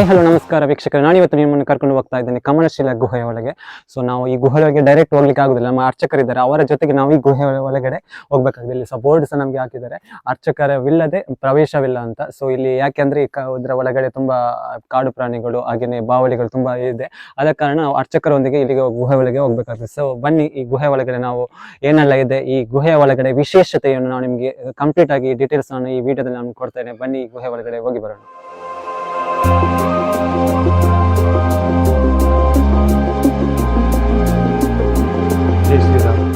Hi hello ನಮಸ್ಕಾರ ವೀಕ್ಷಕರು. ನಾನು ಇವತ್ತು ನಿಮ್ಮನ್ನು ಕರ್ಕೊಂಡು ಹೋಗ್ತಾ ಇದ್ದೇನೆ ಕಮಲಶೀಲ ಗುಹೆ ಒಳಗೆ. ಸೊ ನಾವು ಈ ಗುಹೆ ಒಳಗೆ ಡೈರೆಕ್ಟ್ ಹೋಗ್ಲಿಕ್ಕೆ ಆಗುದಿಲ್ಲ. ನಮ್ಮ ಅರ್ಚಕರಿದ್ದಾರೆ. ಅವರ ಜೊತೆಗೆ ನಾವು ಈ ಗುಹೆ ಒಳಗಡೆ ಹೋಗ್ಬೇಕಾಗಿದೆ. ಇಲ್ಲಿ ಸಹ ಬೋರ್ಡ್ ಸಹ ನಮಗೆ ಹಾಕಿದ್ದಾರೆ. ಅರ್ಚಕರವಿಲ್ಲದೆ ಪ್ರವೇಶವಿಲ್ಲ ಅಂತ. ಸೊ ಇಲ್ಲಿ ಯಾಕೆಂದ್ರೆ ಈ ಇದರ ಒಳಗಡೆ ತುಂಬಾ ಕಾಡು ಪ್ರಾಣಿಗಳು, ಹಾಗೇನೆ ಬಾವಲಿಗಳು ತುಂಬಾ ಇದೆ. ಆದ ಕಾರಣ ಅರ್ಚಕರೊಂದಿಗೆ ಇಲ್ಲಿಗೆ ಗುಹೆ ಒಳಗೆ ಹೋಗ್ಬೇಕಾಗ್ತದೆ. ಸೊ ಬನ್ನಿ ಈ ಗುಹೆ ಒಳಗಡೆ ನಾವು ಏನೆಲ್ಲ ಇದೆ, ಈ ಗುಹೆ ಒಳಗಡೆ ವಿಶೇಷತೆಯನ್ನು ನಾವು ನಿಮಗೆ ಕಂಪ್ಲೀಟ್ ಆಗಿ ಡೀಟೇಲ್ಸ್ ನಾನು ಈ ವಿಡಿಯೋದಲ್ಲಿ ನಾನು ಕೊಡ್ತೇನೆ. ಬನ್ನಿ ಈ ಗುಹೆ ಒಳಗಡೆ ಹೋಗಿ ಬರೋಣ.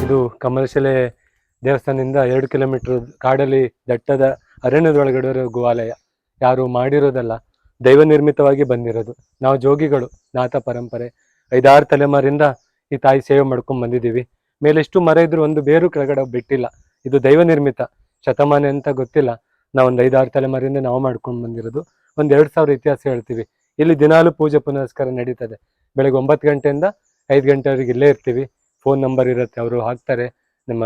ಇದು ಕಮಲಶಿಲೆ ದೇವಸ್ಥಾನದಿಂದ ಎರಡು ಕಿಲೋಮೀಟರ್ ಕಾಡಲ್ಲಿ ದಟ್ಟದ ಅರಣ್ಯದೊಳಗಡೆ ಇರೋ ಗುವಾಲಯ. ಯಾರು ಮಾಡಿರೋದಲ್ಲ, ದೈವ ನಿರ್ಮಿತವಾಗಿ ಬಂದಿರೋದು. ನಾವು ಜೋಗಿಗಳು, ನಾಥ ಪರಂಪರೆ. ಐದಾರು ತಲೆಮಾರಿಂದ ಈ ತಾಯಿ ಸೇವೆ ಮಾಡ್ಕೊಂಡು ಬಂದಿದ್ದೀವಿ. ಮೇಲೆಷ್ಟು ಮರ ಇದ್ರು ಒಂದು ಬೇರು ಕೆಳಗಡೆ ಬಿಟ್ಟಿಲ್ಲ. ಇದು ದೈವ ನಿರ್ಮಿತ. ಶತಮಾನ ಅಂತ ಗೊತ್ತಿಲ್ಲ. ನಾವು ಒಂದು ಐದಾರು ತಲೆಮಾರಿಂದ ನಾವು ಮಾಡ್ಕೊಂಡು ಬಂದಿರೋದು. ಒಂದು ಎರಡ್ ಸಾವಿರ ಇತಿಹಾಸ ಹೇಳ್ತೀವಿ. ಇಲ್ಲಿ ದಿನಾಲು ಪೂಜೆ ಪುನಸ್ಕಾರ ನಡೀತದೆ. ಬೆಳಗ್ಗೆ ಒಂಬತ್ತು ಗಂಟೆಯಿಂದ ಐದು ಗಂಟೆವರೆಗೆ ಇಲ್ಲೇ ಇರ್ತೀವಿ. ಫೋನ್ ನಂಬರ್ ಇರುತ್ತೆ, ಅವರು ಹಾಕ್ತಾರೆ. ನಮ್ಮ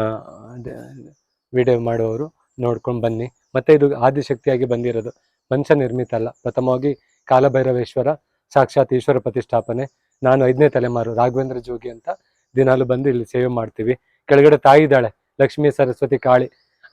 ವಿಡಿಯೋ ಮಾಡುವವರು ನೋಡ್ಕೊಂಡು ಬನ್ನಿ. ಮತ್ತೆ ಇದು ಆದಿಶಕ್ತಿಯಾಗಿ ಬಂದಿರೋದು. ಮನುಷ್ಯ ನಿರ್ಮಿತ ಅಲ್ಲ. ಪ್ರಥಮವಾಗಿ ಕಾಲಭೈರವೇಶ್ವರ, ಸಾಕ್ಷಾತ್ ಈಶ್ವರ ಪ್ರತಿಷ್ಠಾಪನೆ. ನಾನು ಐದನೇ ತಲೆಮಾರು, ರಾಘವೇಂದ್ರ ಜೋಗಿ ಅಂತ ದಿನಾಲು ಬಂದು ಇಲ್ಲಿ ಸೇವೆ ಮಾಡ್ತೀವಿ. ಕೆಳಗಡೆ ತಾಯಿ ಇದ್ದಾಳೆ, ಲಕ್ಷ್ಮೀ ಸರಸ್ವತಿ ಕಾಳಿ.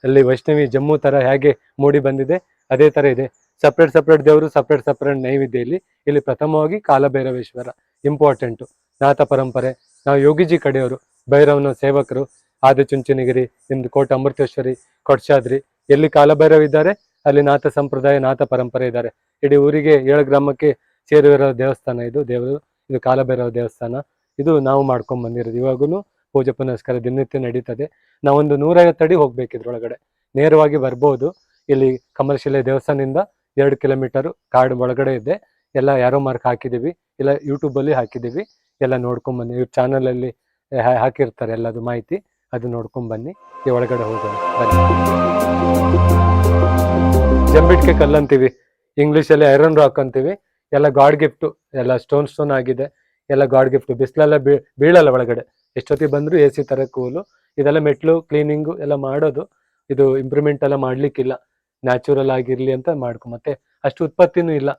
ಅಲ್ಲಿ ವೈಷ್ಣವಿ ಜಮ್ಮು ತರ ಹೇಗೆ ಮೂಡಿ ಬಂದಿದೆ, ಅದೇ ತರ ಇದೆ. ಸಪ್ರೇಟ್ ಸಪ್ರೇಟ್ ದೇವರು, ಸಪ್ರೇಟ್ ಸಪ್ರೇಟ್ ನೈವೇದ್ಯ ಇಲ್ಲಿ. ಇಲ್ಲಿ ಪ್ರಥಮವಾಗಿ ಕಾಲಭೈರವೇಶ್ವರ ಇಂಪಾರ್ಟೆಂಟು ನಾಥ ಪರಂಪರೆ ನಾವು ಯೋಗಿಜಿ ಕಡೆಯವರು, ಭೈರವನ ಸೇವಕರು, ಆದಿಚುಂಚನಗಿರಿ ನಿಮ್ದು ಕೋಟ ಅಮೃತೇಶ್ವರಿ, ಕೊಡ್ಚಾದ್ರಿ, ಎಲ್ಲಿ ಕಾಲಭೈರವ ಇದ್ದಾರೆ ಅಲ್ಲಿ ನಾಥ ಸಂಪ್ರದಾಯ, ನಾಥ ಪರಂಪರೆ ಇದ್ದಾರೆ. ಇಡೀ ಊರಿಗೆ ಏಳು ಗ್ರಾಮಕ್ಕೆ ಸೇರಿರೋ ದೇವಸ್ಥಾನ ಇದು, ದೇವರು, ಇದು ಕಾಲಭೈರವ ದೇವಸ್ಥಾನ. ಇದು ನಾವು ಮಾಡ್ಕೊಂಡ್ ಬಂದಿರೋದು. ಇವಾಗೂ ಪೂಜೆ ಪುನಸ್ಕಾರ ದಿನನಿತ್ಯ ನಡೀತದೆ. ನಾವೊಂದು ನೂರೈವತ್ತು ಅಡಿ ಹೋಗ್ಬೇಕು ಇದ್ರೊಳಗಡೆ. ನೇರವಾಗಿ ಬರ್ಬೋದು. ಇಲ್ಲಿ ಕಮಲಶಿಲೆ ದೇವಸ್ಥಾನದಿಂದ ಎರಡು ಕಿಲೋಮೀಟರ್ ಕಾಡು ಒಳಗಡೆ ಇದೆ. ಎಲ್ಲ ಯಾರೋ ಮಾರ್ಕ್ ಹಾಕಿದ್ದೀವಿ. ಇಲ್ಲ ಯೂಟ್ಯೂಬಲ್ಲಿ ಹಾಕಿದ್ದೀವಿ. ಎಲ್ಲ ನೋಡ್ಕೊಂಡ್ ಬನ್ನಿ. ಇವ್ರ ಚಾನಲ್ ಅಲ್ಲಿ ಹಾ- ಹಾಕಿರ್ತಾರೆ ಎಲ್ಲದು ಮಾಹಿತಿ. ಅದು ನೋಡ್ಕೊಂಡ್ ಬನ್ನಿ. ಈ ಒಳಗಡೆ ಹೋಗೋಣ. ಬನ್ನಿ. ಜಂಬಿಟ್ಕೆ ಕಲ್ಲು ಅಂತೀವಿ. ಇಂಗ್ಲಿಷ್ ಅಲ್ಲಿ ಐರನ್ ರಾಕ್ ಅಂತೀವಿ. ಎಲ್ಲ ಗಾಡ್ ಗಿಫ್ಟ್ ಎಲ್ಲ ಸ್ಟೋನ್ ಸ್ಟೋನ್ ಆಗಿದೆ. ಎಲ್ಲ ಗಾಡ್ ಗಿಫ್ಟ್ ಬಿಸಿಲೆಲ್ಲ ಬೀಳಲ್ಲ ಒಳಗಡೆ. ಎಷ್ಟೊತ್ತಿಗೆ ಬಂದ್ರು ಎ ಸಿ ತರ ಕೂಲು. ಇದೆಲ್ಲ ಮೆಟ್ಲು ಕ್ಲೀನಿಂಗು ಎಲ್ಲ ಮಾಡೋದು. ಇದು ಇಂಪ್ರೂವ್ಮೆಂಟ್ ಎಲ್ಲ ಮಾಡ್ಲಿಕ್ಕಿಲ್ಲ. ನ್ಯಾಚುರಲ್ ಆಗಿರಲಿ ಅಂತ ಮಾಡ್ಕೊ. ಮತ್ತೆ ಅಷ್ಟು ಉತ್ಪತ್ತಿನೂ ಇಲ್ಲ.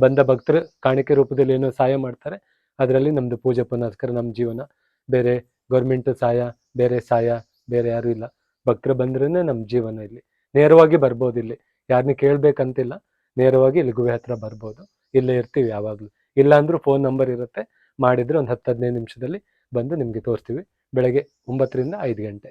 ಬಂದ ಭಕ್ತರು, ಕಾಣಿಕೆ ರೂಪದಲ್ಲಿ ಏನೋ ಸಹಾಯ ಮಾಡ್ತಾರೆ. ಅದರಲ್ಲಿ ನಮ್ಮದು ಪೂಜೆ ಪುನಸ್ಕಾರ ನಮ್ಮ ಜೀವನ. ಬೇರೆ ಗೌರ್ಮೆಂಟ್ ಸಹಾಯ, ಬೇರೆ ಸಹಾಯ, ಬೇರೆ ಯಾರು ಇಲ್ಲ. ಭಕ್ತರು ಬಂದ್ರೇನೆ ನಮ್ಮ ಜೀವನ ಇಲ್ಲಿ. ನೇರವಾಗಿ ಬರ್ಬೋದು ಇಲ್ಲಿ. ಯಾರನ್ನ ಕೇಳಬೇಕಂತಿಲ್ಲ. ನೇರವಾಗಿ ಇಲ್ಲಿ ಗುಹೆ ಹತ್ರ ಬರ್ಬೋದು. ಇಲ್ಲೇ ಇರ್ತೀವಿ ಯಾವಾಗಲೂ. ಇಲ್ಲ ಅಂದ್ರೂ ಫೋನ್ ನಂಬರ್ ಇರುತ್ತೆ. ಮಾಡಿದ್ರೆ ಒಂದು ಹತ್ತು ಹದಿನೈದು ನಿಮಿಷದಲ್ಲಿ ಬಂದು ನಿಮಗೆ ತೋರಿಸ್ತೀವಿ. ಬೆಳಗ್ಗೆ ಒಂಬತ್ತರಿಂದ ಐದು ಗಂಟೆ.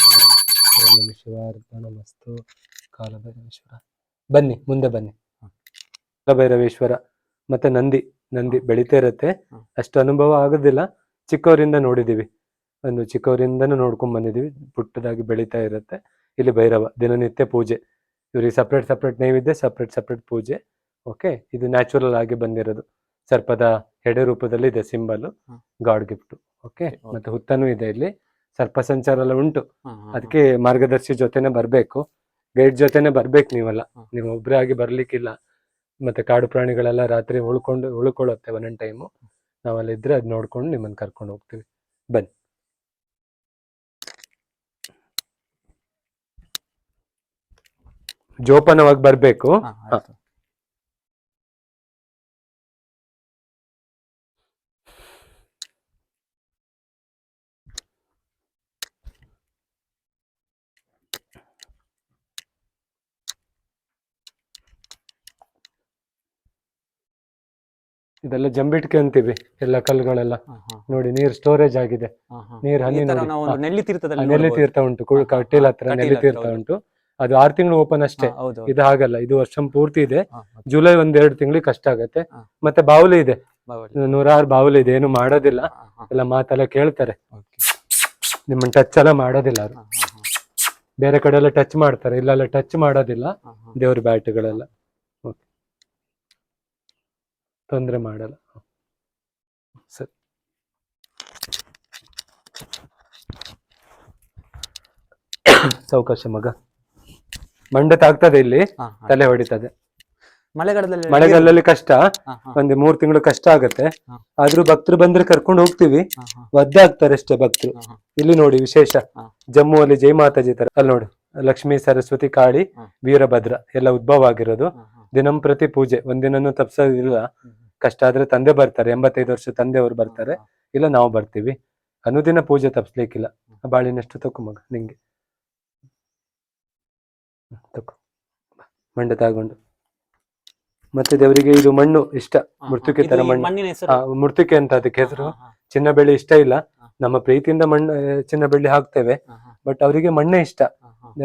ಕಾಲಭೈರವೇಶ್ವರ ಬನ್ನಿ ಮುಂದೆ ಬನ್ನಿ. ಭೈರವೇಶ್ವರ ಮತ್ತೆ ನಂದಿ ನಂದಿ ಬೆಳಿತಾ ಇರತ್ತೆ. ಅಷ್ಟು ಅನುಭವ ಆಗೋದಿಲ್ಲ. ಚಿಕ್ಕವರಿಂದ ನೋಡಿದೀವಿ. ಒಂದು ಚಿಕ್ಕವರಿಂದನೂ ನೋಡ್ಕೊಂಡ್ ಬಂದಿದೀವಿ. ಪುಟ್ಟದಾಗಿ ಬೆಳಿತಾ ಇರತ್ತೆ. ಇಲ್ಲಿ ಭೈರವ ದಿನನಿತ್ಯ ಪೂಜೆ. ಇವ್ರಿಗೆ ಸಪ್ರೇಟ್ ಸಪ್ರೇಟ್ ನೈವೇದ್ಯ ಸಪ್ರೇಟ್ ಸಪ್ರೇಟ್ ಪೂಜೆ. ಓಕೆ ಇದು ನ್ಯಾಚುರಲ್ ಆಗಿ ಬಂದಿರೋದು. ಸರ್ಪದ ಹೆಡೆ ರೂಪದಲ್ಲಿ ಇದೆ ಸಿಂಬಲ್. God gift. ಓಕೆ ಮತ್ತೆ ಹುತ್ತನೂ ಇದೆ ಇಲ್ಲಿ. ಸರ್ಪ ಸಂಚಾರ ಎಲ್ಲ ಉಂಟು. ಅದಕ್ಕೆ ಮಾರ್ಗದರ್ಶಿ ಜೊತೆನೆ ಬರ್ಬೇಕು. ಗೈಡ್ ಜೊತೆನೆ ಬರ್ಬೇಕು ನೀವೆಲ್ಲ. ನೀವು ಒಬ್ರೇ ಆಗಿ ಬರ್ಲಿಕ್ಕಿಲ್ಲ. ಮತ್ತೆ ಕಾಡು ಪ್ರಾಣಿಗಳೆಲ್ಲ ರಾತ್ರಿ ಉಳ್ಕೊಂಡು ಉಳ್ಕೊಳ್ಳುತ್ತೆ ಒಂದೊಂದು ಟೈಮು ನಾವಲ್ಲಿ ಇದ್ರೆ ಅದ್ ನೋಡ್ಕೊಂಡು ನಿಮ್ಮನ್ನ ಕರ್ಕೊಂಡು ಹೋಗ್ತೀವಿ. ಬನ್ನಿ. ಜೋಪಾನವಾಗಿ ಬರ್ಬೇಕು. ಇದೆಲ್ಲ ಜಂಬಿಟ್ಕೆ ಅಂತೀವಿ ಎಲ್ಲ ಕಲ್ಲುಗಳೆಲ್ಲ. ನೋಡಿ ನೀರ್ ಸ್ಟೋರೇಜ್ ಆಗಿದೆ. ನೀರ್ ಹನಿ ನೆಲ್ಲಿ ತೀರ್ಥ ಉಂಟು ಕಟೀಲ್ ಹತ್ರ ನೆಲ್ಲಿ ತೀರ್ಥ. ಉಂಟು. ಅದು ಆರ್ ತಿಂಗಳು ಓಪನ್ ಅಷ್ಟೇ. ಇದು ಹಾಗಲ್ಲ ಇದು ವರ್ಷ ಪೂರ್ತಿ ಇದೆ. ಜುಲೈ ಒಂದ್ ಎರಡು ತಿಂಗಳಿಗೆ ಕಷ್ಟ ಆಗತ್ತೆ. ಮತ್ತೆ ಬಾವುಲಿ ಇದೆ. ನೂರಾರು ಬಾವುಲಿ ಇದೆ ಏನು ಮಾಡೋದಿಲ್ಲ. ಎಲ್ಲ ಮಾತೆಲ್ಲ ಕೇಳ್ತಾರೆ. ನಿಮ್ಮ ನಿಮ್ಮನ್ನ ಟಚ್ ಎಲ್ಲ ಮಾಡೋದಿಲ್ಲ ಬೇರೆ ಕಡೆ ಎಲ್ಲ ಟಚ್ ಮಾಡ್ತಾರೆ ಇಲ್ಲೆಲ್ಲ ಟಚ್ ಮಾಡೋದಿಲ್ಲ. ದೇವ್ರ ಬ್ಯಾಟ್ಗಳೆಲ್ಲ. ತೊಂದರೆ ಮಾಡಲ್ಲ. ಸರಿ. ಸಾವಕಾಶ ಮಗ. ಮಂಡೆ ತಾಗ್ತದೆ ಇಲ್ಲಿ. ತಲೆ ಹೊಡಿತದೆ. ಮಳೆಗಾಲದಲ್ಲಿ ಮಳೆಗಾಲದಲ್ಲಿ ಕಷ್ಟ. ಒಂದು ಮೂರು ತಿಂಗಳು ಕಷ್ಟ ಆಗತ್ತೆ. ಆದ್ರೂ ಭಕ್ತರು ಬಂದ್ರೆ ಕರ್ಕೊಂಡು ಹೋಗ್ತೀವಿ. ಒದ್ದೆ ಆಗ್ತಾರೆ ಅಷ್ಟೇ ಭಕ್ತರು. ಇಲ್ಲಿ ನೋಡಿ ವಿಶೇಷ. ಜಮ್ಮುವಲ್ಲಿ ಜಮ್ಮು ಅಲ್ಲಿ ಜೈ ಮಾತಾಜಿ ತರ. ಅಲ್ಲಿ ನೋಡಿ. ಲಕ್ಷ್ಮೀ ಸರಸ್ವತಿ ಕಾಳಿ ವೀರಭದ್ರ ಎಲ್ಲ ಉದ್ಭವ ಆಗಿರೋದು. ದಿನಂಪ್ರತಿ ಪೂಜೆ. ಒಂದಿನನ್ನು ತಪ್ಸೋದಿಲ್ಲ. ಕಷ್ಟ ಆದ್ರೆ ತಂದೆ ಬರ್ತಾರೆ ಎಂಬತ್ತೈದು ವರ್ಷ ತಂದೆಯವರು ಬರ್ತಾರೆ. ಇಲ್ಲ ನಾವು ಬರ್ತೀವಿ. ಅನುದಿನ ಪೂಜೆ ತಪ್ಸ್ಲಿಕ್ಕಿಲ್ಲ. ಬಾಳಿನಷ್ಟು ತಕ್ಕು ಮಗ ನಿಂಗೆ. ತಕೊ ಮಂಡ ತಗೊಂಡು. ಮತ್ತೆ ದೇವರಿಗೆ ಇದು ಮಣ್ಣು ಇಷ್ಟ. ಮೃತುಕೆ ತರ ಮಣ್ಣು. ಮೃತುಕೆ ಅಂತ ಅದಕ್ಕೆ ಹೆಸರು. ಚಿನ್ನ ಬೆಳ್ಳಿ ಇಷ್ಟ ಇಲ್ಲ. ನಮ್ಮ ಪ್ರೀತಿಯಿಂದ ಮಣ್ಣು ಚಿನ್ನ ಬೆಳ್ಳಿ ಹಾಕ್ತೇವೆ. ಬಟ್ ಅವರಿಗೆ ಮಣ್ಣೇ ಇಷ್ಟ.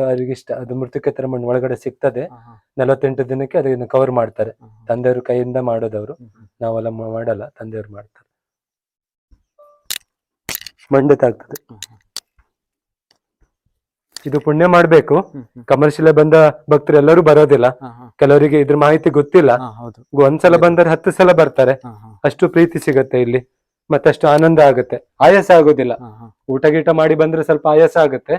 ಅವರಿಗೆ ಇಷ್ಟ. ಅದು ಮೃತುಕೆ ತರ ಮಣ್ಣು ಒಳಗಡೆ ಸಿಗ್ತದೆ. ನಲವತ್ತೆಂಟು ದಿನಕ್ಕೆ ಅದನ್ನ ಕವರ್ ಮಾಡ್ತಾರೆ. ಹಾ. ಕೈಯಿಂದ ಮಾಡೋದವರು. ನಾವೆಲ್ಲ ಮಾಡಲ್ಲ ತಂದೆಯವ್ರು ಮಾಡ್ತಾರೆ. ಮಂಡೆ ತಾಗ್ತದೆ ಹ್ಮ್, ಹ್ಮ್. ಇದು ಪುಣ್ಯ ಮಾಡ್ಬೇಕು. ಕಮರ್ಷಿಯಲ್ ಬಂದ ಭಕ್ತರು ಎಲ್ಲರೂ ಬರೋದಿಲ್ಲ. ಕೆಲವರಿಗೆ ಇದ್ರ ಮಾಹಿತಿ ಗೊತ್ತಿಲ್ಲ. ಒಂದ್ಸಲ ಬಂದರೆ ಹತ್ತು ಸಲ ಬರ್ತಾರೆ. ಅಷ್ಟು ಪ್ರೀತಿ ಸಿಗತ್ತೆ ಇಲ್ಲಿ. ಮತ್ತಷ್ಟು ಆನಂದ ಆಗುತ್ತೆ. ಆಯಾಸ ಆಗೋದಿಲ್ಲ. ಊಟ ಗೀಟ ಮಾಡಿ ಬಂದ್ರೆ ಸ್ವಲ್ಪ ಆಯಾಸ ಆಗುತ್ತೆ.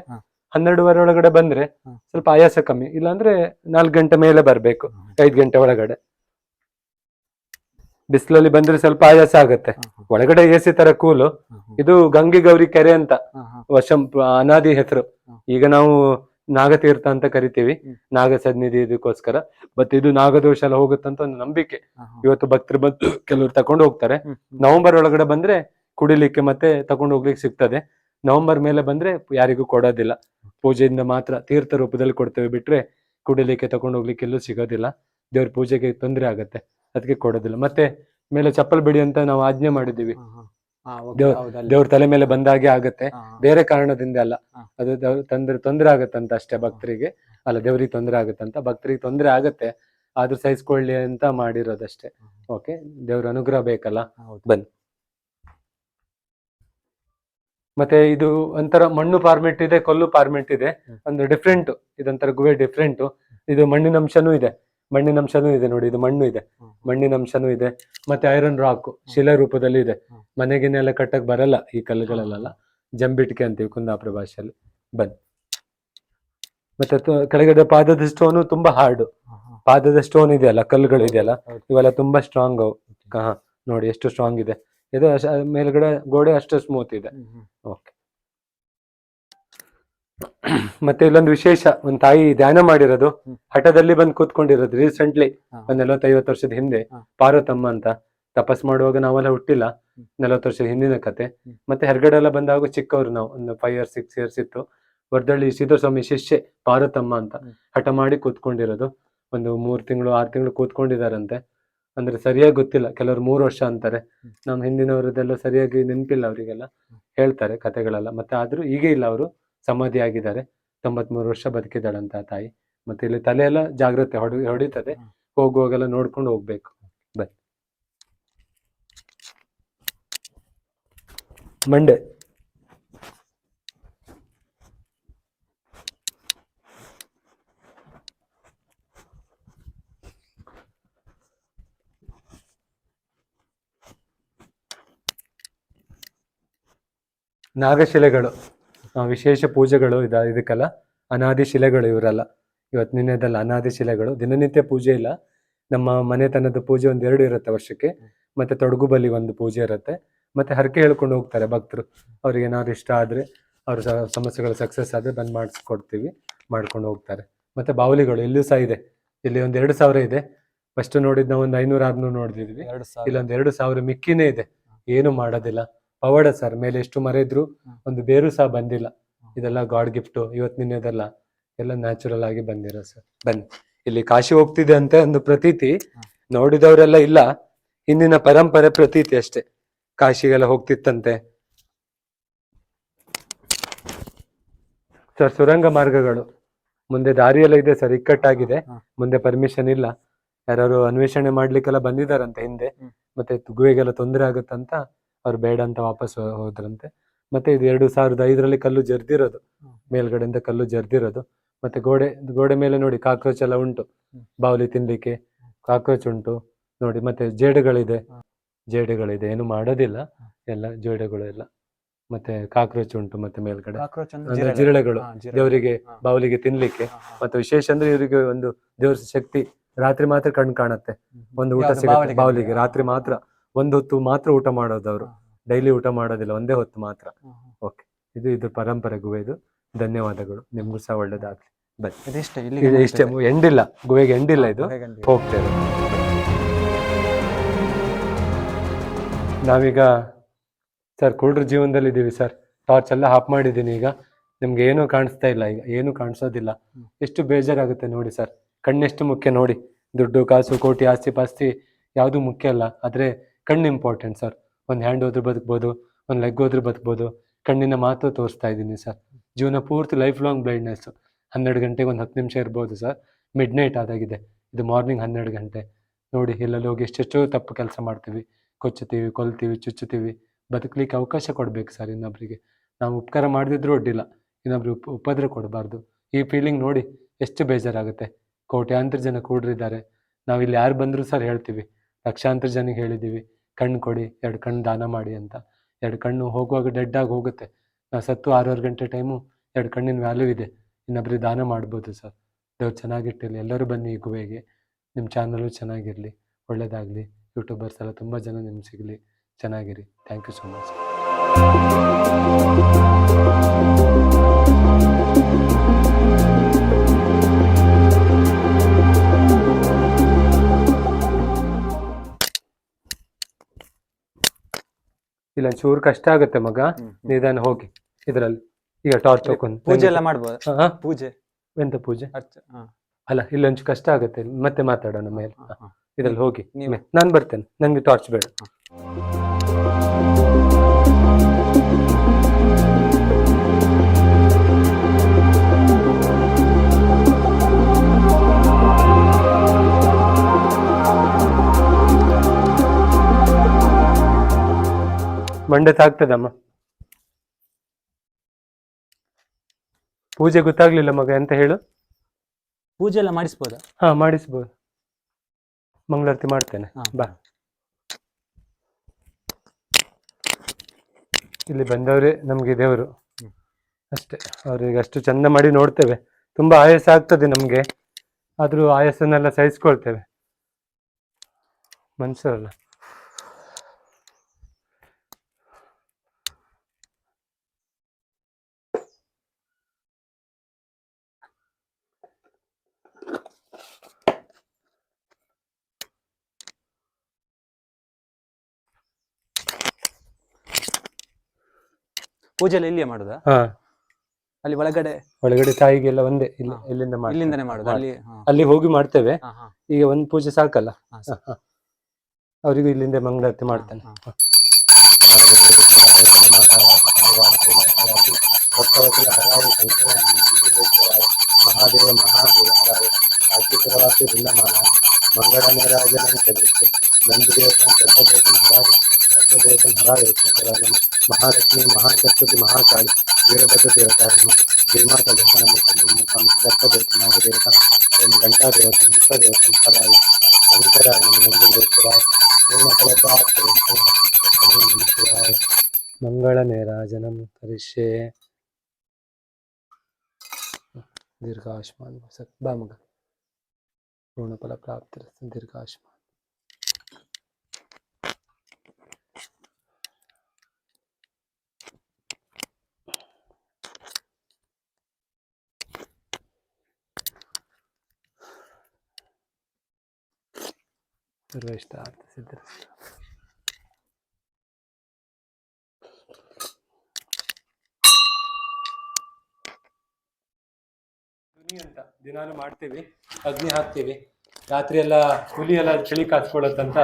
ಹನ್ನೆರಡುವರೆ ಒಳಗಡೆ ಬಂದ್ರೆ ಸ್ವಲ್ಪ ಆಯಾಸ ಕಮ್ಮಿ. ಇಲ್ಲಾಂದ್ರೆ ನಾಲ್ಕು ಗಂಟೆ ಮೇಲೆ ಬರ್ಬೇಕು. ಐದು ಗಂಟೆ ಒಳಗಡೆ. ಬಿಸಿಲಲ್ಲಿ ಬಂದ್ರೆ ಸ್ವಲ್ಪ ಆಯಾಸ ಆಗುತ್ತೆ. ಒಳಗಡೆ ಎ ಸಿ ತರ ಕೂಲು. ಇದು ಗಂಗೆ ಗೌರಿ ಕೆರೆ ಅಂತ ವಶಂ. ವರ್ಷ ಅನಾದಿ ಹೆಸರು. ಈಗ ನಾವು ನಾಗತೀರ್ಥ ಅಂತ ಕರಿತೀವಿ. ನಾಗ ಸನ್ನಿಧಿ ಇದಕ್ಕೋಸ್ಕರ. ಬಟ್ ಇದು ನಾಗದೋಷ ಎಲ್ಲ ಹೋಗುತ್ತಂತ ಒಂದು ನಂಬಿಕೆ. ಇವತ್ತು ಭಕ್ತರು ಬಂದು ಕೆಲವರು ತಕೊಂಡು ಹೋಗ್ತಾರೆ. ನವೆಂಬರ್ ಒಳಗಡೆ ಬಂದ್ರೆ ಕುಡಿಲಿಕ್ಕೆ ಮತ್ತೆ ತಕೊಂಡು ಹೋಗ್ಲಿಕ್ಕೆ ಸಿಗ್ತದೆ. ನವೆಂಬರ್ ಮೇಲೆ ಬಂದ್ರೆ ಯಾರಿಗೂ ಕೊಡೋದಿಲ್ಲ. ಪೂಜೆಯಿಂದ ಮಾತ್ರ ತೀರ್ಥ ರೂಪದಲ್ಲಿ ಕೊಡ್ತೇವೆ ಬಿಟ್ರೆ ಕುಡಿಲಿಕ್ಕೆ ತಗೊಂಡು ಹೋಗ್ಲಿಕ್ಕೆ ಎಲ್ಲೂ ಸಿಗೋದಿಲ್ಲ. ದೇವ್ರ ಪೂಜೆಗೆ ತೊಂದರೆ ಆಗತ್ತೆ. ಅದಕ್ಕೆ ಕೊಡೋದಿಲ್ಲ. ಮತ್ತೆ ಮೇಲೆ ಚಪ್ಪಲ್ ಬಿಡಿ ಅಂತ ನಾವು ಆಜ್ಞೆ ಮಾಡಿದ್ದೀವಿ. ದೇವ್ರ- ತಲೆ ಮೇಲೆ ಬಂದಾಗೆ ಆಗತ್ತೆ. ಬೇರೆ ಕಾರಣದಿಂದ ಅಲ್ಲ. ಅದು ತೊಂದ್ರೆ ತೊಂದರೆ ಆಗತ್ತಂತ ಅಷ್ಟೇ ಭಕ್ತರಿಗೆ. ಅಲ್ಲ ದೇವ್ರಿಗೆ ತೊಂದರೆ ಆಗತ್ತಂತ ಭಕ್ತರಿಗೆ ತೊಂದರೆ ಆಗತ್ತೆ. ಆದ್ರೂ ಸಹಿಸ್ಕೊಳ್ಳಿ ಅಂತ ಮಾಡಿರೋದಷ್ಟೇ. ಓಕೆ? ದೇವ್ರ ಅನುಗ್ರಹ ಬೇಕಲ್ಲ. ಬನ್ನಿ. ಮತ್ತೆ ಇದು ಒಂಥರ ಮಣ್ಣು ಫಾರ್ಮೆಟ್ ಇದೆ ಕಲ್ಲು ಫಾರ್ಮೆಟ್ ಇದೆ. ಅಂದ್ರೆ ಒಂದು ಡಿಫ್ರೆಂಟ್ ಇದೊಂಥರ ಗುವೆ ಡಿಫ್ರೆಂಟ್ ಇದು ಮಣ್ಣಿನ ಅಂಶನೂ ಇದೆ. ಮಣ್ಣಿನ ಅಂಶನೂ ಇದೆ ನೋಡಿ ಇದು ಮಣ್ಣು ಇದೆ. ಮಣ್ಣಿನ ಅಂಶನೂ ಇದೆ ಮತ್ತೆ ಐರನ್ ರಾಕ್ ಶಿಲೆ ರೂಪದಲ್ಲಿ ಇದೆ. ಮನೆಗೆನೆಲ್ಲ ಕಟ್ಟಕ್ ಬರಲ್ಲ ಈ ಕಲ್ಲುಗಳಲ್ಲೆಲ್ಲ. ಜಂಬಿಟ್ಕೆ ಅಂತೀವಿ ಕುಂದಾಪುರ ಭಾಷೆಯಲ್ಲಿ. ಬನ್ನಿ. ಮತ್ತೆ ಕೆಳಗಡೆ ಪಾದದ ಸ್ಟೋನು ತುಂಬಾ ಹಾರ್ಡ್. ಪಾದದ ಸ್ಟೋನ್ ಇದೆಯಲ್ಲ ಕಲ್ಲುಗಳು ಇದೆಯಲ್ಲ. ಇವೆಲ್ಲ ತುಂಬಾ ಸ್ಟ್ರಾಂಗ್ ಅವು ಹಾ ನೋಡಿ ಎಷ್ಟು ಸ್ಟ್ರಾಂಗ್ ಇದೆ. ಇದು ಮೇಲ್ಗಡೆ ಗೋಡೆ ಅಷ್ಟು ಸ್ಮೂತ್ ಇದೆ. ಓಕೆ ಮತ್ತೆ ಇಲ್ಲೊಂದು ವಿಶೇಷ ಒಂದ್ ತಾಯಿ ಧ್ಯಾನ ಮಾಡಿರೋದು. ಹಠದಲ್ಲಿ ಬಂದು ಕೂತ್ಕೊಂಡಿರೋದು ರೀಸೆಂಟ್ಲಿ. ಒಂದ್ ನಲವತ್ತೈವತ್ತು ವರ್ಷದ ಹಿಂದೆ. ಪಾರ್ವತಮ್ಮ ಅಂತ ತಪಸ್ ಮಾಡುವಾಗ ನಾವೆಲ್ಲ ಹುಟ್ಟಿಲ್ಲ. ನಲವತ್ತು ವರ್ಷದ ಹಿಂದಿನ ಕತೆ ಮತ್ತೆ ಹೊರಗಡೆ ಎಲ್ಲ ಬಂದಾಗ ಚಿಕ್ಕವ್ರು ನಾವು ಒಂದು ಫೈವ್ ಇಯರ್ಸ್ ಸಿಕ್ಸ್ ಇಯರ್ಸ್ ಇತ್ತು ವರ್ದಳ್ಳಿ ಸ್ವಾಮಿ ಶಿಷ್ಯೆ ಪಾರ್ವತಮ್ಮ ಅಂತ. ಹಠ ಮಾಡಿ ಕೂತ್ಕೊಂಡಿರೋದು ಒಂದು ಮೂರ್ ತಿಂಗಳು ಆರು ತಿಂಗಳು ಕೂತ್ಕೊಂಡಿದಾರಂತೆ ಅಂದ್ರೆ ಸರಿಯಾಗಿ ಗೊತ್ತಿಲ್ಲ ಕೆಲವರು ಮೂರು ವರ್ಷ ಅಂತಾರೆ. ನಮ್ಮ ಹಿಂದಿನವರದೆಲ್ಲ ಸರಿಯಾಗಿ ನೆನಪಿಲ್ಲ ಅವರಿಗೆಲ್ಲ ಹೇಳ್ತಾರೆ ಕತೆಗಳೆಲ್ಲ ಮತ್ತೆ ಆದ್ರೂ ಈಗೇ ಇಲ್ಲ ಅವರು ಸಮಾಧಿ ಆಗಿದ್ದಾರೆ. ತೊಂಬತ್ಮೂರು ವರ್ಷ ಬದುಕಿದ್ದಾಳಂತ ತಾಯಿ. ಮತ್ತೆ ಇಲ್ಲಿ ತಲೆ ಎಲ್ಲ ಜಾಗ್ರತೆ ಹೊಡಿ ಹೊಡಿತದೆ. ಹೋಗುವಾಗೆಲ್ಲ ನೋಡ್ಕೊಂಡು ಹೋಗ್ಬೇಕು. ಬನ್ನಿ. ಮಂಡೆ. ನಾಗಶಿಲೆಗಳು. ವಿಶೇಷ ಪೂಜೆಗಳು ಇದ ಇದಕ್ಕೆಲ್ಲ ಅನಾದಿ ಶಿಲೆಗಳು ಇವರೆಲ್ಲ. ಇವತ್ತು ನಿನ್ನೆದಲ್ಲ ಅನಾದಿ ಶಿಲೆಗಳು. ದಿನನಿತ್ಯ ಪೂಜೆ ಇಲ್ಲ. ನಮ್ಮ ಮನೆತನದ ಪೂಜೆ ಒಂದೆರಡು ಎರಡು ಇರುತ್ತೆ ವರ್ಷಕ್ಕೆ. ಮತ್ತೆ ತೊಡಗು ಬಲಿ ಒಂದು ಪೂಜೆ ಇರುತ್ತೆ. ಮತ್ತೆ ಹರಕೆ ಹೇಳ್ಕೊಂಡು ಹೋಗ್ತಾರೆ ಭಕ್ತರು. ಅವ್ರಿಗೆ ಏನಾದ್ರು ಇಷ್ಟ ಆದ್ರೆ ಅವ್ರ ಸಮಸ್ಯೆಗಳು ಸಕ್ಸಸ್ ಆದ್ರೆ ಬಂದ್ ಮಾಡಿಸ್ಕೊಡ್ತೀವಿ ಮಾಡ್ಕೊಂಡು ಹೋಗ್ತಾರೆ. ಮತ್ತೆ ಬಾವಲಿಗಳು ಇಲ್ಲೂ ಸಹ ಇದೆ. ಇಲ್ಲಿ ಒಂದ್ ಎರಡು ಸಾವಿರ ಇದೆ. ಫಸ್ಟ್ ನೋಡಿದ್ ನಾವು ಒಂದು ಐನೂರ ಆರ್ನೂರು ನೋಡಿದ್ವಿ. ಇಲ್ಲೊಂದ್ ಎರಡು ಸಾವಿರ ಮಿಕ್ಕಿನೇ ಇದೆ. ಏನು ಮಾಡೋದಿಲ್ಲ. ಪವಾಡ ಸರ್ ಮೇಲೆ ಎಷ್ಟು ಮರ ಇದ್ರು ಒಂದು ಬೇರು ಸಹ ಬಂದಿಲ್ಲ. ಇದೆಲ್ಲ ಗಾಡ್ ಗಿಫ್ಟ್ ಇವತ್ ನಿನ್ನೆದೆಲ್ಲ ಎಲ್ಲ ನ್ಯಾಚುರಲ್ ಆಗಿ ಬಂದಿರೋ ಸರ್. ಬನ್ನಿ ಇಲ್ಲಿ ಕಾಶಿ ಹೋಗ್ತಿದೆ ಅಂತ ಒಂದು ಪ್ರತೀತಿ ನೋಡಿದವರೆಲ್ಲ ಇಲ್ಲ ಹಿಂದಿನ ಪರಂಪರೆ ಪ್ರತೀತಿ ಅಷ್ಟೇ. ಕಾಶಿಗೆಲ್ಲ ಹೋಗ್ತಿತ್ತಂತೆ. ಸರ್ ಸುರಂಗ ಮಾರ್ಗಗಳು. ಮುಂದೆ ದಾರಿಯೆಲ್ಲ ಇದೆ ಸರ್ ಇಕ್ಕಟ್ಟಾಗಿದೆ. ಮುಂದೆ ಪರ್ಮಿಷನ್ ಇಲ್ಲ. ಯಾರು ಅನ್ವೇಷಣೆ ಮಾಡ್ಲಿಕ್ಕೆಲ್ಲ ಬಂದಿದಾರಂತೆ ಹಿಂದೆ. ಮತ್ತೆ ಗುಹೆಗೆಲ್ಲ ತೊಂದರೆ ಆಗುತ್ತಂತ ಅವ್ರು ಬೇಡ ಅಂತ ವಾಪಸ್ ಹೋದ್ರಂತೆ. ಮತ್ತೆ ಇದು ಎರಡು ಸಾವಿರದ ಐದರಲ್ಲಿ ಕಲ್ಲು ಜರ್ದಿರೋದು. ಮೇಲ್ಗಡೆಯಿಂದ ಕಲ್ಲು ಜರ್ದಿರೋದು. ಮತ್ತೆ ಗೋಡೆ ಗೋಡೆ ಮೇಲೆ ನೋಡಿ ಕಾಕ್ರೋಚ್ ಎಲ್ಲ ಉಂಟು. ಬಾವಲಿ ತಿನ್ಲಿಕ್ಕೆ ಕಾಕ್ರೋಚ್ ಉಂಟು. ನೋಡಿ ಮತ್ತೆ ಜೇಡುಗಳಿದೆ. ಜೇಡುಗಳಿದೆ. ಏನು ಮಾಡೋದಿಲ್ಲ. ಎಲ್ಲ ಜೇಡುಗಳು ಎಲ್ಲ. ಮತ್ತೆ ಕಾಕ್ರೋಚ್ ಉಂಟು ಮತ್ತೆ ಮೇಲ್ಗಡೆ. ಜಿರಳೆಗಳು. ದೇವರಿಗೆ ಬಾವಲಿಗೆ ತಿನ್ಲಿಕ್ಕೆ. ಮತ್ತೆ ವಿಶೇಷ ಅಂದ್ರೆ ಇವರಿಗೆ ಒಂದು ದೇವ್ರ ಶಕ್ತಿ ರಾತ್ರಿ ಮಾತ್ರ ಕಣ್ ಕಾಣತ್ತೆ. ಒಂದು ಊಟ? ಸಿಗುತ್ತೆ? ಬಾವಲಿಗೆ. ರಾತ್ರಿ ಮಾತ್ರ. ಒಂದು ಹೊತ್ತು ಮಾತ್ರ ಊಟ ಮಾಡೋದು ಅವರು. ಡೈಲಿ ಊಟ ಮಾಡೋದಿಲ್ಲ ಒಂದೇ ಹೊತ್ತು ಮಾತ್ರ. ಓಕೆ ಇದು ಇದು ಪರಂಪರೆ ಗುಹೆದು ಧನ್ಯವಾದಗಳು. ನಿಮ್ಗೂ ಸಹ ಒಳ್ಳೇದಾಗ್ಲಿ. ಬನ್ನಿ. ಇಷ್ಟೇ ಎಂಡಿಲ್ಲ ಗುಹೆಗೆ ಎಂಡಿಲ್ಲ ಇದು. ಹೋಗ್ತೇವೆ. ನಾವೀಗ ಸರ್ ಕುರುಡ್ರ ಜೀವನದಲ್ಲಿ ಇದ್ದೀವಿ ಸರ್. ಟಾರ್ಚ್ ಎಲ್ಲ ಆಫ್ ಮಾಡಿದ್ದೀನಿ ಈಗ. ನಿಮ್ಗೆ ಏನೂ ಕಾಣಿಸ್ತಾ ಇಲ್ಲ ಈಗ. ಏನು ಕಾಣಿಸೋದಿಲ್ಲ. ಎಷ್ಟು ಬೇಜಾರಾಗುತ್ತೆ ನೋಡಿ ಸರ್. ಕಣ್ಣೆಷ್ಟು ಮುಖ್ಯ ನೋಡಿ. ದುಡ್ಡು ಕಾಸು ಕೋಟಿ ಆಸ್ತಿ ಪಾಸ್ತಿ ಯಾವುದು ಮುಖ್ಯ ಅಲ್ಲ. ಆದರೆ ಕಣ್ಣು ಇಂಪಾರ್ಟೆಂಟ್ ಸರ್ ಒಂದು ಹ್ಯಾಂಡ್ ಹೋದ್ರೆ ಬದುಕ್ಬೋದು, ಒಂದು ಲೆಗ್ ಹೋದ್ರೆ ಬದುಕ್ಬೋದು. ಕಣ್ಣಿನ ಮಾತು ತೋರಿಸ್ತಾ ಇದ್ದೀನಿ ಸರ್ ಜೀವನ ಪೂರ್ತಿ ಲೈಫ್ ಲಾಂಗ್ ಬ್ಲೈಂಡ್ನೆಸ್ ಹನ್ನೆರಡು ಗಂಟೆಗೆ ಒಂದು ಹತ್ತು ನಿಮಿಷ ಇರ್ಬೋದು ಸರ್ ಮಿಡ್ ನೈಟ್ ಆದಾಗಿದೆ. ಇದು ಮಾರ್ನಿಂಗ್ ಹನ್ನೆರಡು ಗಂಟೆ. ನೋಡಿ, ಎಲ್ಲೆಲ್ಲಿ ಹೋಗಿ ಎಷ್ಟೆಷ್ಟೋ ತಪ್ಪು ಕೆಲಸ ಮಾಡ್ತೀವಿ. ಕೊಚ್ಚುತ್ತೀವಿ, ಕೊಲ್ತೀವಿ, ಚುಚ್ಚುತ್ತೀವಿ. ಬದುಕಲಿಕ್ಕೆ ಅವಕಾಶ ಕೊಡಬೇಕು ಸರ್ ಇನ್ನೊಬ್ಬರಿಗೆ ನಾವು ಉಪಕಾರ ಮಾಡದಿದ್ರೂ ಅಡ್ಡಿಲ್ಲ. ಇನ್ನೊಬ್ರು ಉಪ, ಉಪದ್ರ ಕೊಡಬಾರ್ದು. ಈ ಫೀಲಿಂಗ್ ನೋಡಿ ಎಷ್ಟು ಬೇಜಾರಾಗುತ್ತೆ. ಕೋಟ್ಯಾಂತರ ಜನ ಕೂಡ್ರಿದ್ದಾರೆ. ನಾವು ಇಲ್ಲಿ ಯಾರು ಬಂದರೂ ಸರ್ ಹೇಳ್ತೀವಿ. ಲಕ್ಷಾಂತರ ಜನಕ್ಕೆ ಹೇಳಿದ್ದೀವಿ. ಕಣ್ಣು ಕೊಡಿ, ಎರಡು ಕಣ್ಣು ದಾನ ಮಾಡಿ ಅಂತ. ಎರಡು ಕಣ್ಣು ಹೋಗುವಾಗ ಡೆಡ್ ಆಗಿ ಹೋಗುತ್ತೆ. ನಾವು ಸತ್ತು ಆರೂವರೆ ಗಂಟೆ ಟೈಮು ಎರಡು ಕಣ್ಣಿನ ವ್ಯಾಲ್ಯೂ ಇದೆ. ಇನ್ನೊಬ್ರಿಗೆ ದಾನ ಮಾಡ್ಬೋದು ಸರ್. ದೇವ್ರು ಚೆನ್ನಾಗಿಟ್ಟಿರಲಿ. ಎಲ್ಲರೂ ಬನ್ನಿ ಈ ಗುಹೆಗೆ. ನಿಮ್ಮ ಚಾನಲು ಚೆನ್ನಾಗಿರಲಿ. ಒಳ್ಳೇದಾಗಲಿ. ಯೂಟ್ಯೂಬರ್ಸ್ ಎಲ್ಲ ತುಂಬ ಜನ ನಿಮ್ಗೆ ಸಿಗಲಿ. ಚೆನ್ನಾಗಿರಿ. ಥ್ಯಾಂಕ್ ಯು ಸೊ ಮಚ್ ಇಲ್ಲ ಚೂರು ಕಷ್ಟ ಆಗುತ್ತೆ ಮಗ. ನಿಧಾನ ಹೋಗಿ ಇದರಲ್ಲಿ. ಈಗ ಟಾರ್ಚ್ ತಗೊಂಡು ಪೂಜೆ ಎಲ್ಲ ಮಾಡ್ಬೋದು? ಪೂಜೆ? ಎಂತ ಪೂಜೆ? ಅಲ್ಲ ಇಲ್ಲೊಂಚು ಕಷ್ಟ ಆಗುತ್ತೆ. ಮತ್ತೆ ಮಾತಾಡೋಣ ಮೇಲೆ. ಇದ್ರಲ್ಲಿ ಹೋಗಿ. ನಾನು ಬರ್ತೇನೆ. ನಂಗೆ ಟಾರ್ಚ್ ಬೇಡ. ಮಂಡೆ ತಾಗ್ತದಮ್ಮ ಪೂಜೆ ಗೊತ್ತಾಗ್ಲಿಲ್ಲ ಮಗ ಎಂತ ಹೇಳು? ಪೂಜೆ ಎಲ್ಲ ಮಾಡಿಸ್ಬೋದಾ? ಹಾ ಮಾಡಿಸ್ಬೋದು. ಮಂಗಳಾರತಿ ಮಾಡ್ತೇನೆ. ಹಾ. ಬಾ. ಇಲ್ಲಿ ಬಂದವರೇ ನಮ್ಗೆ ದೇವರು. ಅಷ್ಟೇ. ಅವ್ರಿಗೆ ಅಷ್ಟು ಚಂದ ಮಾಡಿ ನೋಡ್ತೇವೆ. ತುಂಬಾ ಆಯಾಸ ಆಗ್ತದೆ ನಮ್ಗೆ. ಆದ್ರೂ ಆಯಾಸನೆಲ್ಲ ಸಹಿಸ್ಕೊಳ್ತೇವೆ. ಮನುಷ್ಯರಲ್ಲ ಪೂಜೆ ಎಲ್ಲ ಇಲ್ಲಿಯೇ ಮಾಡುದಾ? ಹಾ. ಅಲ್ಲಿ ಒಳಗಡೆ? ಒಳಗಡೆ ತಾಯಿಗೆಲ್ಲ ಒಂದೇ ಇಲ್ಲಿ ಹಾ. ಇಲ್ಲಿಂದ. ಇಲ್ಲಿಂದನೇ ಮಾಡುದು? ಅಲ್ಲಿ ಹಾ, ಅಲ್ಲಿ ಹೋಗಿ ಮಾಡ್ತೇವೆ. ಹಾ, ಹಾ, ಈಗ ಒಂದ್ ಪೂಜೆ ಸಾಕಲ್ಲ. ಹಾ, ಸರಿ. ಅವರಿಗೂ ಇಲ್ಲಿಂದ ಮಂಗಳಾರತಿ ಮಾಡ್ತಾನೆ. ಹಾ, ಹಾ. ಮಹಾದೇವ ಮಹಾದೇವ ಆಚಿಪುರವಾಸಿ ವೃಂದಮಾನ ಮಂಗಳನರಾಜನ ಚರಿತ್ರೆ ನಂದಿದೇವತನ ಸರ್ಪದೇವತನ ಹರಾಯ ಸರ್ಪದೇವತನ ಹರಾಯ ಶಂಕರಾಯ ಮಹಾಲಕ್ಷ್ಮಿ ಮಹಾಸರಸ್ವತಿ ಮಹಾಕಾಳಿ ವೀರಭದ್ರ ದೇವತಾರನ್ನು ಶ್ರೀಮಾತ ದರ್ಶನ ಸರ್ಪದೇವತ ನಾಗದೇವತ ಓಂ ಗಂಟಾ ದೇವತ ಮುತ್ತ ದೇವತ ಹರಾಯ ಶಂಕರಾಯ ನಂದಿದೇವರಾಯ ಮಂಗಳ ನೇರಾಜನಂ ಕರಿಷ್ಯೆ दीर्घायुष्मान हो सक दामगा पूर्ण फल प्राप्त दीर्घायुष्मान सर्वेष्टार्थ सिद्धिरस्तु ದಿನಾಲು ಮಾಡ್ತೀವಿ, ಅಗ್ನಿ ಹಾಕ್ತೀವಿ. ರಾತ್ರಿ ಎಲ್ಲ ಹುಲಿ ಎಲ್ಲ ಚಳಿ ಕಾಚ್ಕೊಳ್ಳೋದಂತ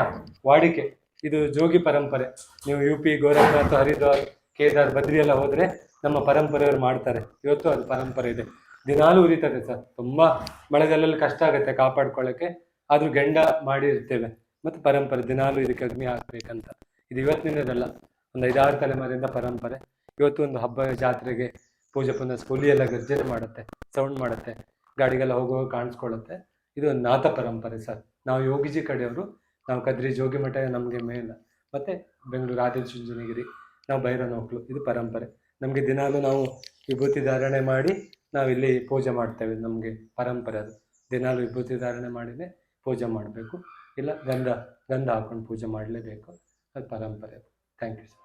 ವಾಡಿಕೆ. ಇದು ಜೋಗಿ ಪರಂಪರೆ. ನೀವು ಯು ಪಿ, ಗೋರಖನಾಥ್, ಹರಿದ್ವಾರ್, ಕೇದಾರ್, ಬದ್ರಿ ಎಲ್ಲ ಹೋದ್ರೆ ನಮ್ಮ ಪರಂಪರೆಯವರು ಮಾಡ್ತಾರೆ. ಇವತ್ತು ಅದು ಪರಂಪರೆ ಇದೆ. ದಿನಾಲೂ ಉರಿತದೆ ಸರ್. ತುಂಬಾ ಮಳೆಗಾಲದಲ್ಲಿ ಕಷ್ಟ ಆಗುತ್ತೆ ಕಾಪಾಡ್ಕೊಳ್ಳೋಕ್ಕೆ. ಆದ್ರೂ ಗೆಂಡ ಮಾಡಿರ್ತೇವೆ. ಮತ್ತೆ ಪರಂಪರೆ, ದಿನಾಲೂ ಇದಕ್ಕೆ ಅಗ್ನಿ ಹಾಕ್ಬೇಕಂತ. ಇದು ಇವತ್ತಿನದಲ್ಲ. ಒಂದು ಐದಾರು ತಲೆಮಾರಿಂದ ಪರಂಪರೆ. ಇವತ್ತು ಒಂದು ಹಬ್ಬ ಜಾತ್ರೆಗೆ ಪೂಜೆ ಪುನಸ್ ಹುಲಿ ಎಲ್ಲ ಗರ್ಜನೆ ಮಾಡುತ್ತೆ, ಸೌಂಡ್ ಮಾಡುತ್ತೆ. ಗಾಡಿಗೆಲ್ಲ ಹೋಗುವಾಗ ಕಾಣಿಸ್ಕೊಳ್ಳುತ್ತೆ. ಇದು ನಾಥ ಪರಂಪರೆ ಸರ್. ನಾವು ಯೋಗಿಜಿ ಕಡೆಯವರು, ನಾವು ಕದ್ರಿ ಜೋಗಿಮಠ ನಮಗೆ ಮೇಲ ಮತ್ತೆ ಬೆಂಗಳೂರು ಆದಿಚುಂಚನಗಿರಿ ನಾವು ಭೈರನ ಹೋಗ್ಲು ಇದು ಪರಂಪರೆ. ನಮಗೆ ದಿನಾಲೂ ನಾವು ವಿಭೂತಿ ಧಾರಣೆ ಮಾಡಿ ನಾವಿಲ್ಲಿ ಪೂಜೆ ಮಾಡ್ತೇವೆ ನಮಗೆ ಪರಂಪರೆ ಅದು. ದಿನಾಲೂ ವಿಭೂತಿ ಧಾರಣೆ ಮಾಡಿನೇ ಪೂಜೆ ಮಾಡಬೇಕು. ಇಲ್ಲ ಗಂಧ ಗಂಧ ಹಾಕೊಂಡು ಪೂಜೆ ಮಾಡಲೇಬೇಕು. ಅದು ಪರಂಪರೆ ಥ್ಯಾಂಕ್ ಯು ಸರ್